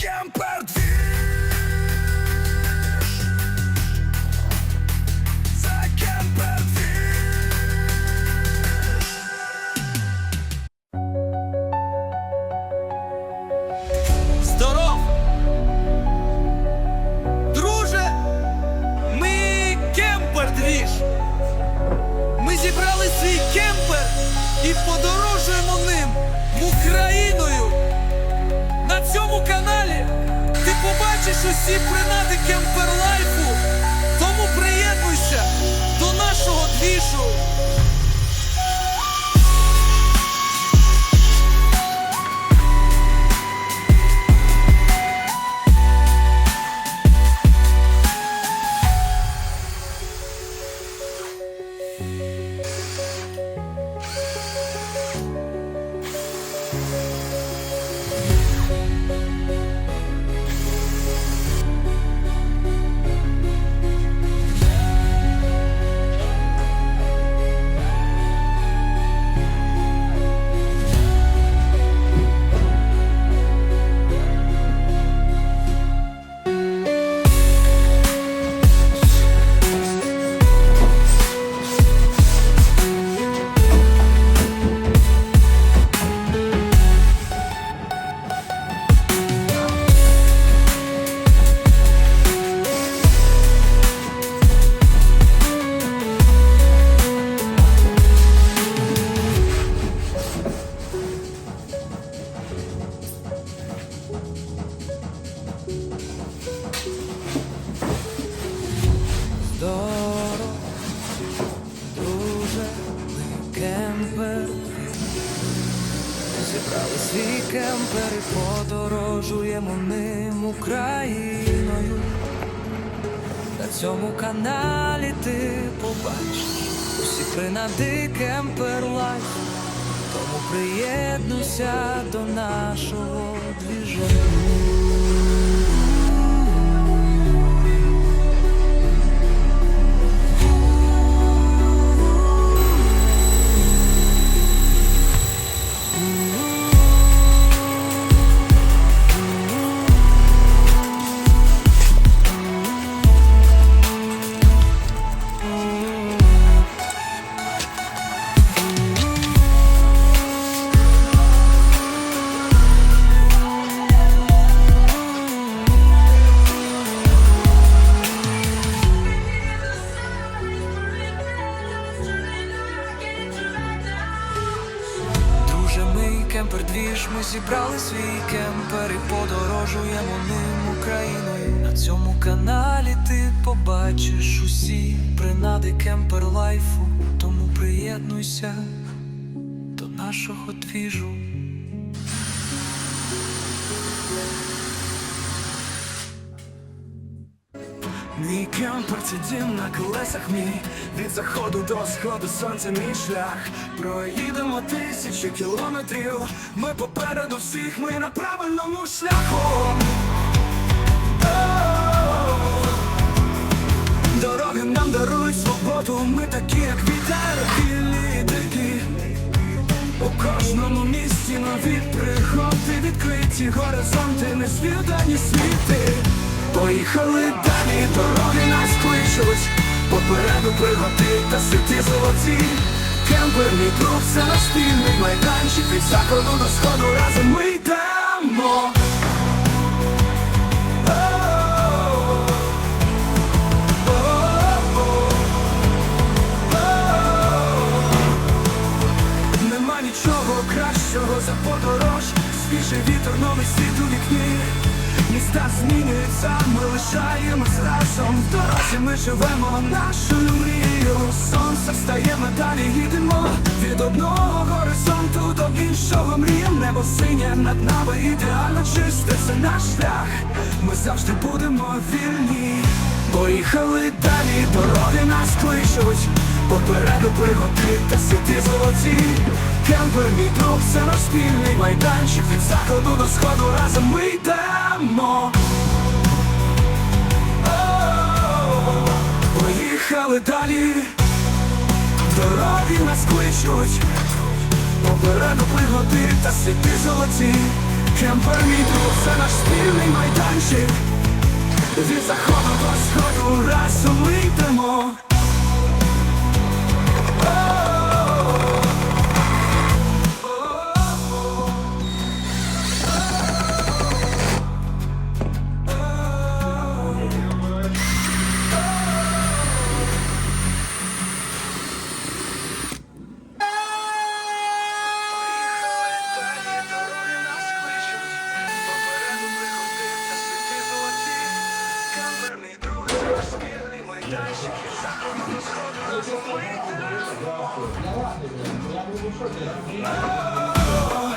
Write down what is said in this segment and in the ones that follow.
Кемпер Це кемпер Здоров! Друже! Ми кемпер двіж! Ми зібрали свій кемпер і подорожуємо побачиш усі принади кемперлайфу! Зібрали переподорожуємо подорожуємо ним Україною. На цьому каналі ти побачиш усі принади Кемперлайф. Тому приєднуйся до нашого двіження. Кемпер ми зібрали свій кемпер і подорожуємо ним Україною. На цьому каналі ти побачиш усі принади кемпер лайфу. Тому приєднуйся до нашого двіжу. Мій кемпер це дім на колесах мій. Від заходу до сходу сонця мій шлях. Проїдемо тисячі кілометрів. Ми попереду всіх, ми на правильному шляху. Дороги нам дарують свободу, ми такі, як вітер, і дикі. У кожному місті нові пригоди, відкриті горизонти, не незвідані світи. Поїхали далі, дороги нас кличуть, попереду пригоди та світи золоті. Кемпер, мій друг, це наш спільний майданчик від заходу до сходу разом ми йдемо. Нема нічого кращого за подорож, свіжий вітер, новий світ у вікні. Міста змінюються, ми лишаємось разом. В дорозі ми живемо нашою мрією. Сонце встає, ми далі їдемо від одного горизонту до іншого мрієм. Небо синє над нами ідеально чисте, це наш шлях. Ми завжди будемо вільні. Поїхали далі, дороги нас кличуть. Попереду пригоди та світи золоті. Кемпер, мій друг, це наш спільний майданчик. Від заходу до сходу разом ми йдемо. Поїхали далі. Дороги нас кличуть. Попереду пригоди та світи золоті. Кемпер мій друг, це наш спільний майданчик. Від заходу до сходу разом ми йдемо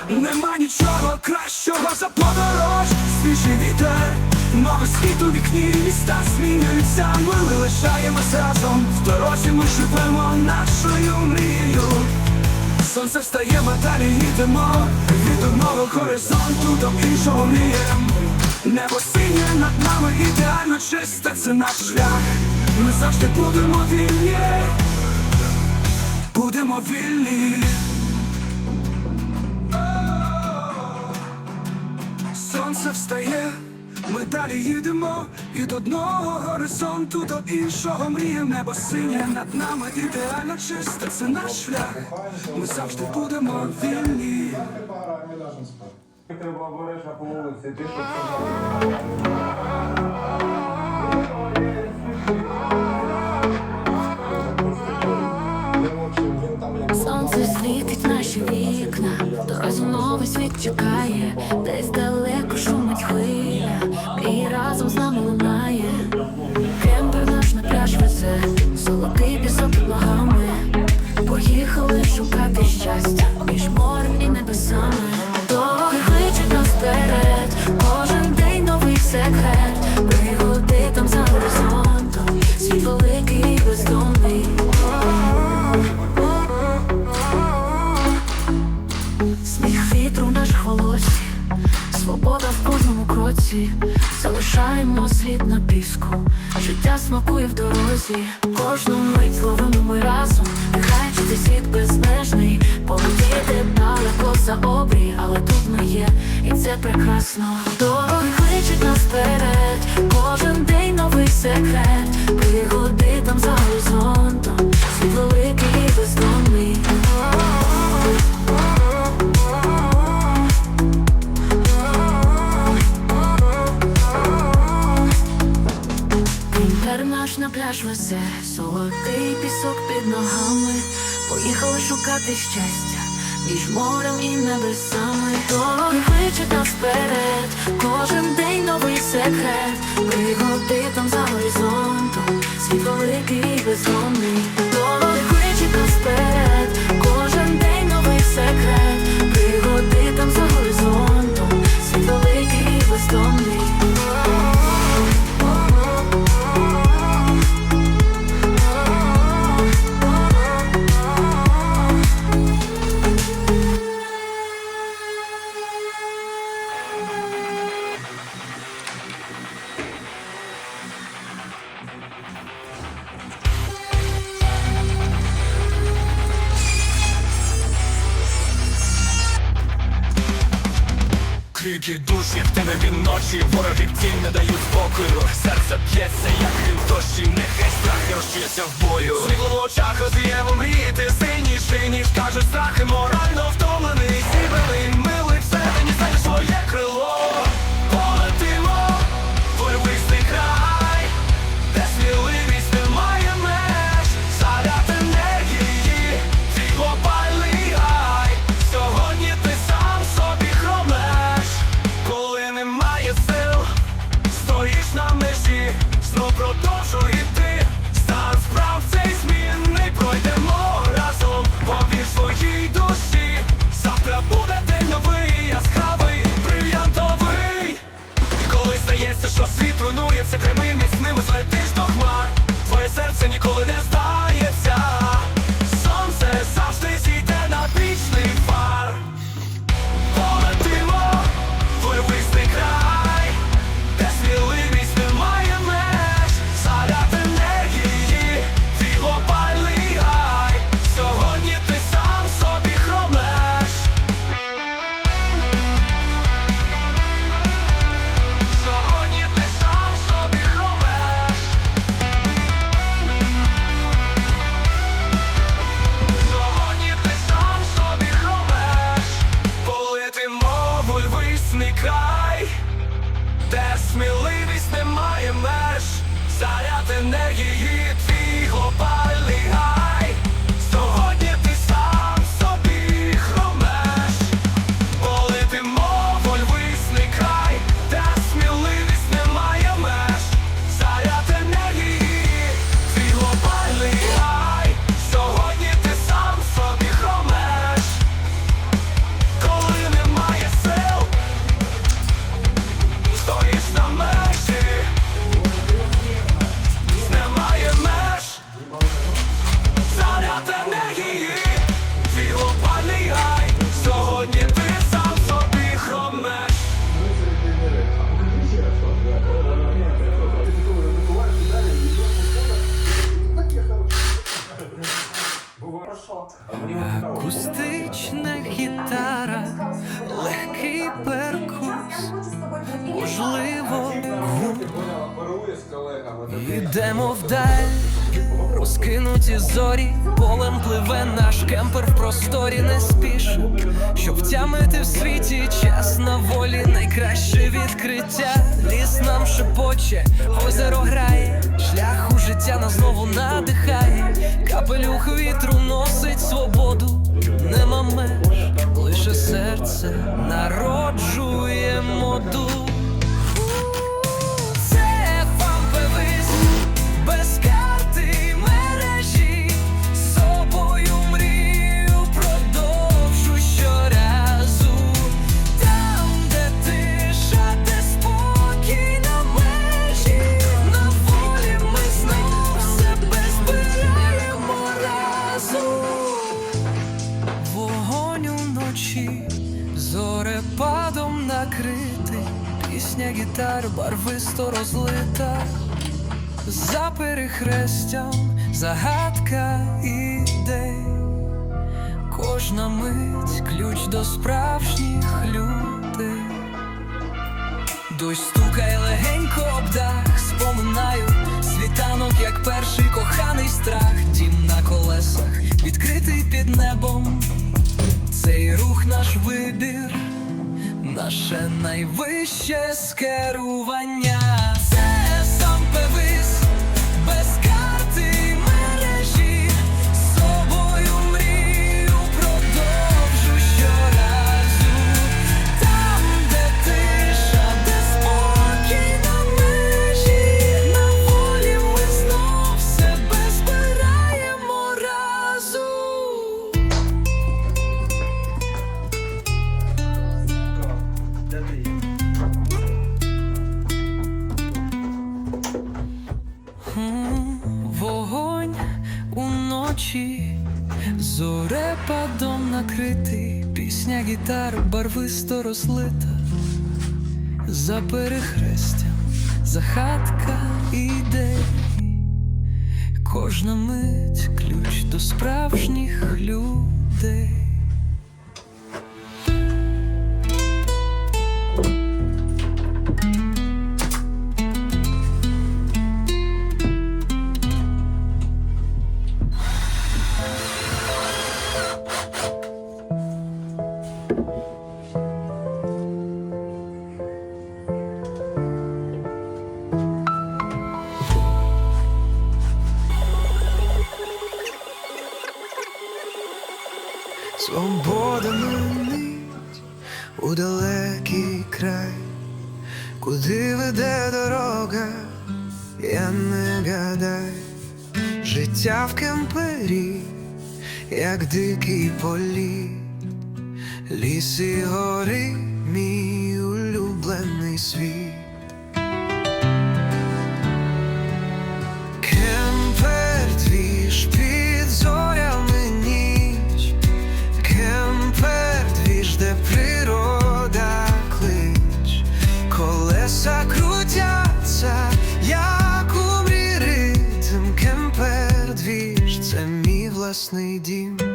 Нема нічого кращого за подорож, свіжий вітер, новий світ у вікні, міста змінюються, ми лишаємось разом. В дорозі ми живемо нашою мрією. Сонце встає, ми далі їдемо Від одного горизонту до іншого мрієм Небо синє над нами ідеально чисте, це наш шлях. Ми завжди будемо вільні, будемо вільні. Сонце встає, ми далі їдемо від одного горизонту до іншого мрієм небо синє над нами ідеально чисте, це наш шлях. Ми завжди будемо вільні. Треба обережно по вулиці, ти що смакує в дорозі, кожну мить зловимо ми разом, нехай чути світ безмежний, полетіти далеко за обрій, але тут ми є, і це прекрасно. Дороги кличуть нас вперед, кожен день новий секрет, пригоди там за пляж везе, золотий пісок під ногами. Поїхали шукати щастя між морем і небесами. Дороги кличуть нас вперед, кожен день новий секрет. Пригоди там за горизонтом, світ великий і бездомний. Кличуть нас вперед, Крики душі в він ночі, вороги ті не дають спокою. Серце п'ється, як він дощі, нехай страх не розчується в бою. Світло в очах розвіємо мрії, ти синіший, ніж каже страх заряд енергії, твій глобальний гай. Сьогодні ти сам собі хромеш. Акустична гітара, легкий перкус, можливо, з. Ідемо вдаль, розкинуті зорі, полем пливе наш кемпер в просторі не спіш, щоб втямити в світі час на волі, найкраще відкриття. Ліс нам шепоче, озеро грає, шлях у життя нас знову надихає, капелюх вітру носить свободу, нема меж, лише серце народжує моду. Загадка ідей, кожна мить ключ до справжніх людей. Дощ стукає легенько об дах, споминаю світанок, як перший коханий страх, дім на колесах, відкритий під небом. Цей рух наш вибір, наше найвище скерування. Уночі, зорепадом накритий, пісня гітар барвисто розлита, за перехрестям, захатка ідей, кожна мить ключ до справжніх людей. Життя в кемпері, як дикий полі, ліс і гори, мій улюблений світ. Власний дім.